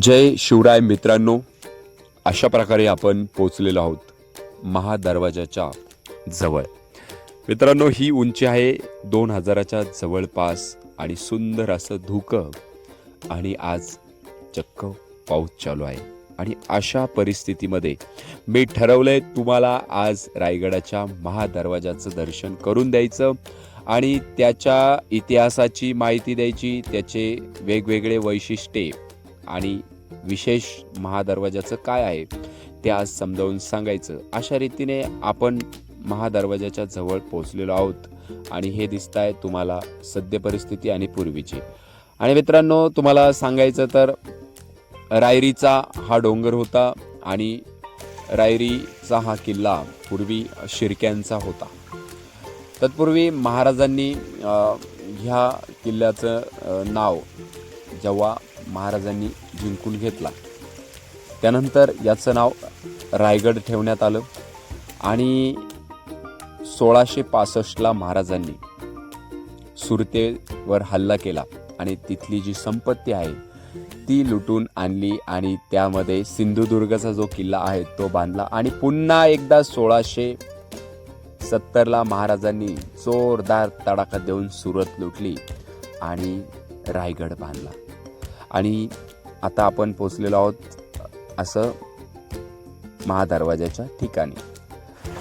जय शिवराय मित्रांनो अशा प्रकारे आपण पोचलेलो आहोत महादरवाजाच्या जवळ. मित्रांनो ही उंची आहे दोन हजाराच्या जवळपास आणि सुंदर असं धुकं आणि आज चक्क पाऊस चालू आहे. आणि अशा परिस्थितीमध्ये मी ठरवलंय तुम्हाला आज रायगडाच्या महादरवाजाचं दर्शन करून द्यायचं आणि त्याच्या इतिहासाची माहिती द्यायची त्याचे वेगवेगळे वैशिष्ट्ये आणि विशेष महादरवाजाचं काय आहे ते आज समजावून सांगायचं. अशा रीतीने आपण महादरवाजाच्या जवळ पोहोचलेलो आहोत आणि हे दिसत आहे तुम्हाला सद्य परिस्थिती आणि पूर्वीची. आणि मित्रांनो तुम्हाला सांगायचं तर रायरीचा हा डोंगर होता आणि रायरीचा हा किल्ला पूर्वी शिरक्यांचा होता. तत्पूर्वी महाराजांनी ह्या किल्ल्याचं नाव जेव्हा महाराजांनी जिंकून घेतला. त्यानंतर याचं नाव रायगड ठेवण्यात आलं आणि सोळाशे पासष्टला महाराजांनी सुरतेवर हल्ला केला आणि तिथली जी संपत्ती आहे ती लुटून आणली आणि त्यामध्ये सिंधुदुर्गचा जो किल्ला आहे तो बांधला आणि पुन्हा एकदा सोळाशे सत्तरला महाराजांनी जोरदार तडाखा देऊन सुरत लुटली आणि रायगड बांधला. आणि आता आपण पोचलेलो आहोत असं महादरवाजाच्या ठिकाणी.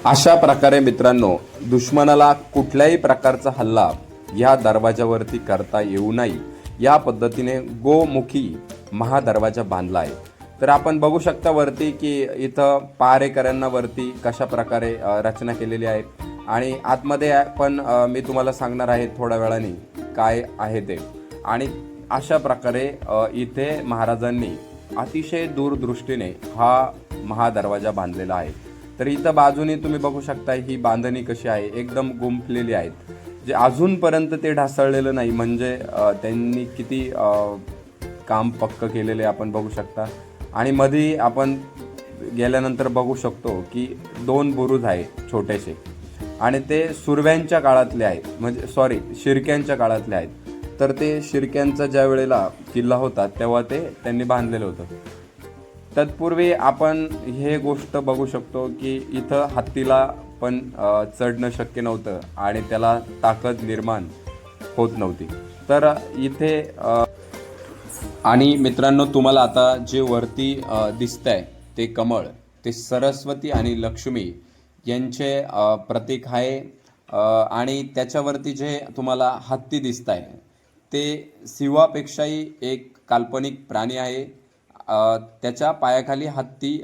अशा प्रकारे मित्रांनो दुश्मनाला कुठल्याही प्रकारचा हल्ला या दरवाजावरती करता येऊ नये या पद्धतीने गोमुखी महादरवाजा बांधला आहे. तर आपण बघू शकता वरती की इथं पहारेकऱ्यांना वरती कशा प्रकारे रचना केलेली आहे. आणि आतमध्ये पण मी तुम्हाला सांगणार आहे थोड्या वेळाने काय आहे ते. आणि अशा प्रकारे इथे महाराजांनी अतिशय दूरदृष्टीने हा महादरवाजा बांधलेला आहे. तर इथं बाजूने तुम्ही बघू शकता ही बांधणी कशी आहे एकदम गुंफलेली आहेत. जे अजूनपर्यंत ते ढासळलेलं नाही म्हणजे त्यांनी किती काम पक्क केलेले आपण बघू शकता. आणि मध्ये आपण गेल्यानंतर बघू शकतो की दोन बुरुज आहे छोटेसे. आणि ते सुरव्यांच्या काळातले आहेत म्हणजे सॉरी शिरक्यांच्या काळातले आहेत. तर ते शिर्क्यांचा ज्या वेळेला किल्ला होता तेव्हा ते त्यांनी बांधलेलं होतं. तत्पूर्वी आपण हे गोष्ट बघू शकतो की इथं हत्तीला पण चढणं शक्य नव्हतं आणि त्याला ताकद निर्माण होत नव्हती. तर इथे आणि मित्रांनो तुम्हाला आता जे वरती दिसत आहे ते कमळ ते सरस्वती आणि लक्ष्मी यांचे प्रतीक आहे. आणि त्याच्यावरती जे तुम्हाला हत्ती दिसत आहे ते सिंहापेक्षाही एक काल्पनिक प्राणी आहे. त्याच्या पायाखाली हत्ती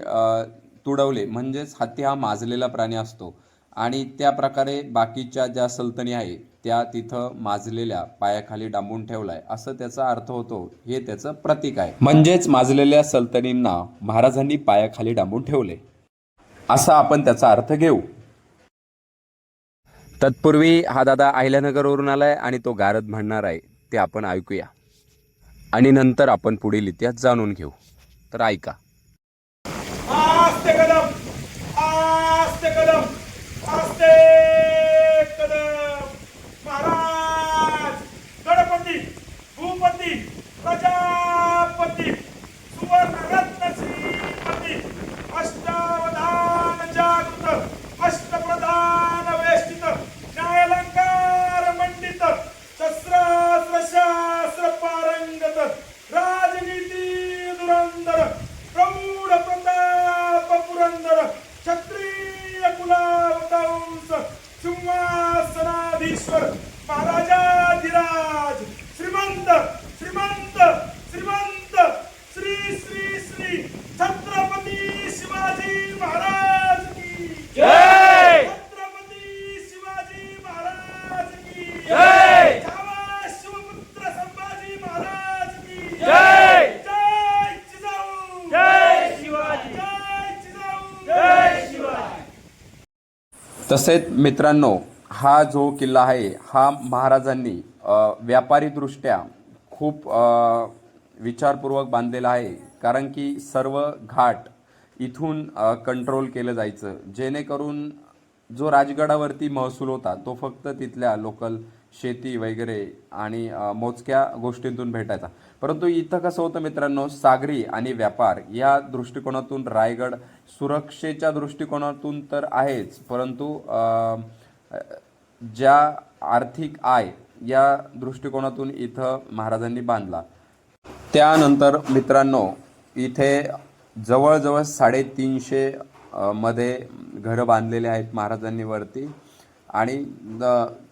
तुडवले. म्हणजेच हत्ती हा माजलेला प्राणी असतो. आणि त्या प्रकारे बाकीच्या ज्या सल्तनी आहे त्या तिथं माजलेल्या पायाखाली डांबून ठेवलाय. असं त्याचा अर्थ होतो. हे त्याचं प्रतीक आहे. म्हणजेच माजलेल्या सल्तनींना महाराजांनी पायाखाली डांबून ठेवले. असा आपण त्याचा अर्थ घेऊ. तत्पूर्वी हा दादा अहिल्यानगरवरून आलाय आणि तो गारद म्हणणार आहे. ते आपण ऐकूया. आणि नंतर आपण पुढील इतिहास जाणून घेऊ. तर ऐका. महाराजाधिराज श्रीमंत श्रीमंत श्रीमंत। श्री श्री श्री छत्रपती शिवाजी महाराज की जय! छत्रपती शिवाजी महाराज की जय! शिवपुत्र संभाजी महाराज की जय! जय जिजाऊ जय शिवाजी। जय जिजाऊ जय शिवाजी। तसेच मित्रांनो हा जो किल्ला आहे हा महाराजांनी व्यापारीदृष्ट्या खूप विचारपूर्वक बांधलेला आहे. कारण की सर्व घाट इथून कंट्रोल केलं जायचं. जेणेकरून जो राजगडावरती महसूल होता तो फक्त तिथल्या लोकल शेती वगैरे आणि मोजक्या गोष्टींतून भेटायचा. परंतु इथं कसं होतं मित्रांनो सागरी आणि व्यापार या दृष्टिकोनातून रायगड सुरक्षेच्या दृष्टिकोनातून तर आहेच. परंतु ज्या आर्थिक आय या दृष्टिकोनातून इथं महाराजांनी बांधला. त्यानंतर मित्रांनो इथे जवळजवळ साडेतीनशे मध्ये घरं बांधलेले आहेत महाराजांनी वरती. आणि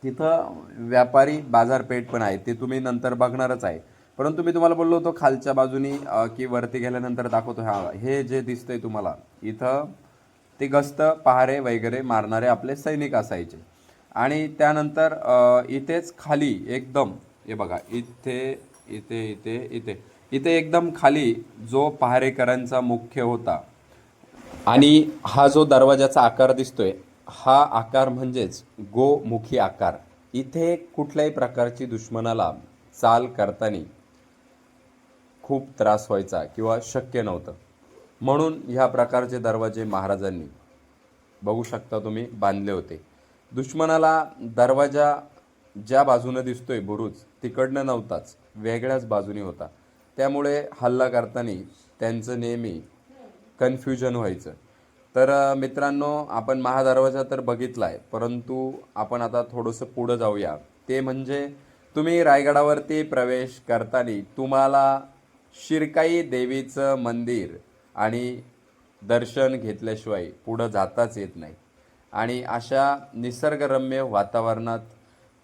तिथं व्यापारी बाजारपेठ पण आहे. ते तुम्ही नंतर बघणारच आहे. परंतु मी तुम्हाला बोललो होतो खालच्या बाजूनी की वरती गेल्यानंतर दाखवतो हा. हे जे दिसतंय तुम्हाला इथं ते गस्त पहारे वगैरे मारणारे आपले सैनिक असायचे. आणि त्यानंतर इथेच खाली एकदम हे बघा इथे इथे इथे इथे इथे एकदम खाली जो पहारेकरांचा मुख्य होता. आणि हा जो दरवाजाचा आकार दिसतोय हा आकार म्हणजेच गोमुखी आकार. इथे कुठल्याही प्रकारची दुश्मनाला चाल करताना खूप त्रास व्हायचा किंवा शक्य नव्हतं. म्हणून ह्या प्रकारचे दरवाजे महाराजांनी बघू शकता तुम्ही बांधले होते. दुश्मनाला दरवाजा ज्या बाजूनं दिसतोय बुरुज तिकडनं नव्हताच वेगळ्याच बाजूने होता. त्यामुळे हल्ला करताना त्यांचं नेहमी कन्फ्युजन व्हायचं. तर मित्रांनो आपण महादरवाजा तर बघितला आहे परंतु आपण आता थोडंसं पुढं जाऊया. ते म्हणजे तुम्ही रायगडावरती प्रवेश करताना तुम्हाला शिरकाई देवीचं मंदिर आणि दर्शन घेतल्याशिवाय पुढं जाताच येत नाही. आणि अशा निसर्गरम्य वातावरणात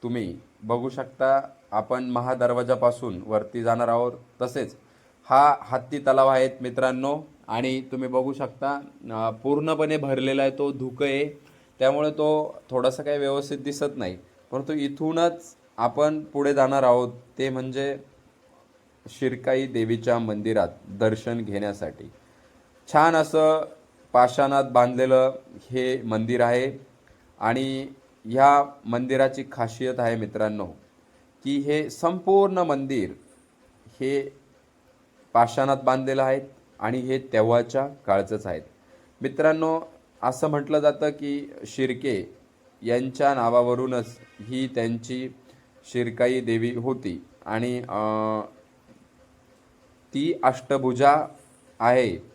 तुम्ही बघू शकता आपण महादरवाजापासून वरती जाणार आहोत. तसेच हा हत्ती तलाव आहेत मित्रांनो आणि तुम्ही बघू शकता पूर्णपणे भरलेला आहे तो धुकं आहे त्यामुळे तो थोडासा काही व्यवस्थित दिसत नाही. परंतु इथूनच आपण पुढे जाणार आहोत ते म्हणजे शिरकाई देवीच्या मंदिरात दर्शन घेण्यासाठी. छान असं पाषाणात बांधलेलं हे मंदिर आहे आणि ह्या मंदिराची खासियत आहे मित्रांनो की हे संपूर्ण मंदिर हे पाषाणात बांधलेलं आहे आणि हे तेव्हाच्या काळचंच आहेत मित्रांनो असं म्हटलं जातं की शिर्के यांच्या नावावरूनच ही त्यांची शिरकाई देवी होती आणि ती अष्टभुजा आहे.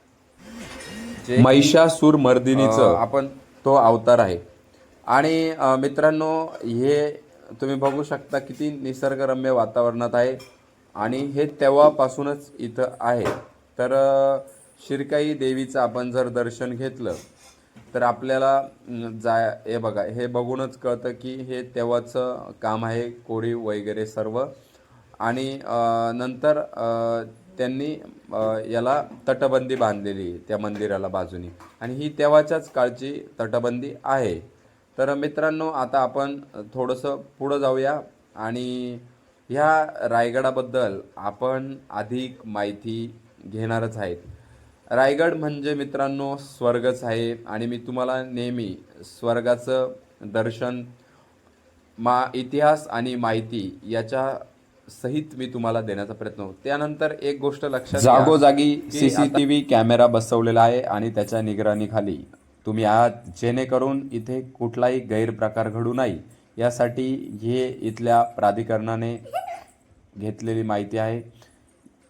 जे महिषासूर मर्दिनीचं. आपण तो अवतार आहे. आणि अ, मित्रांनो हे तुम्ही बघू शकता किती निसर्गरम्य वातावरणात आहे. आणि हे तेव्हापासूनच इथं आहे. तर अ, शिरकाई देवीचं आपण जर दर्शन घेतलं तर आपल्याला अं, जा हे बघा हे बघूनच कळतं की हे तेव्हाचं काम आहे कोरीव वगैरे सर्व. आणि अ, नंतर अ, त्यांनी याला तटबंदी बांधलेली आहे त्या मंदिराला बाजूनी. आणि ही तेव्हाच्याच काळची तटबंदी आहे. तर मित्रांनो आता आपण थोडंसं पुढं जाऊया. आणि ह्या रायगडाबद्दल आपण अधिक माहिती घेणारच आहेत. रायगड म्हणजे मित्रांनो स्वर्गच आहे. आणि मी तुम्हाला नेहमी स्वर्गाचं दर्शन मा इतिहास आणि माहिती याच्या सहित मी तुम्हाला देण्याचा प्रयत्न होतो. त्यानंतर एक गोष्ट लक्षात घ्या जागोजागी की सीसीटीव्ही कॅमेरा बसवलेला आहे आणि त्याच्या निगराणीखाली तुम्ही आहात जेणेकरून इथे कुठलाही गैरप्रकार घडू नाही यासाठी हे इथल्या प्राधिकरणाने घेतलेली माहिती आहे.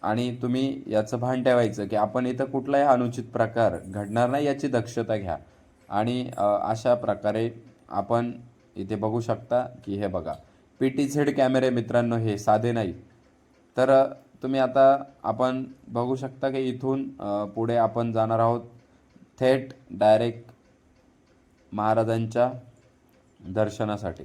आणि तुम्ही याचं भान ठेवायचं की आपण इथं कुठलाही अनुचित प्रकार घडणार नाही याची दक्षता घ्या. आणि अशा प्रकारे आपण इथे बघू शकता की हे बघा. पी टी झेड कॅमेरे मित्रांनो हे साधे नाही. तर तुम्ही आता आपण बघू शकता की इथून पुढे आपण जाणार आहोत. थेट डायरेक्ट महाराजांच्या दर्शनासाठी.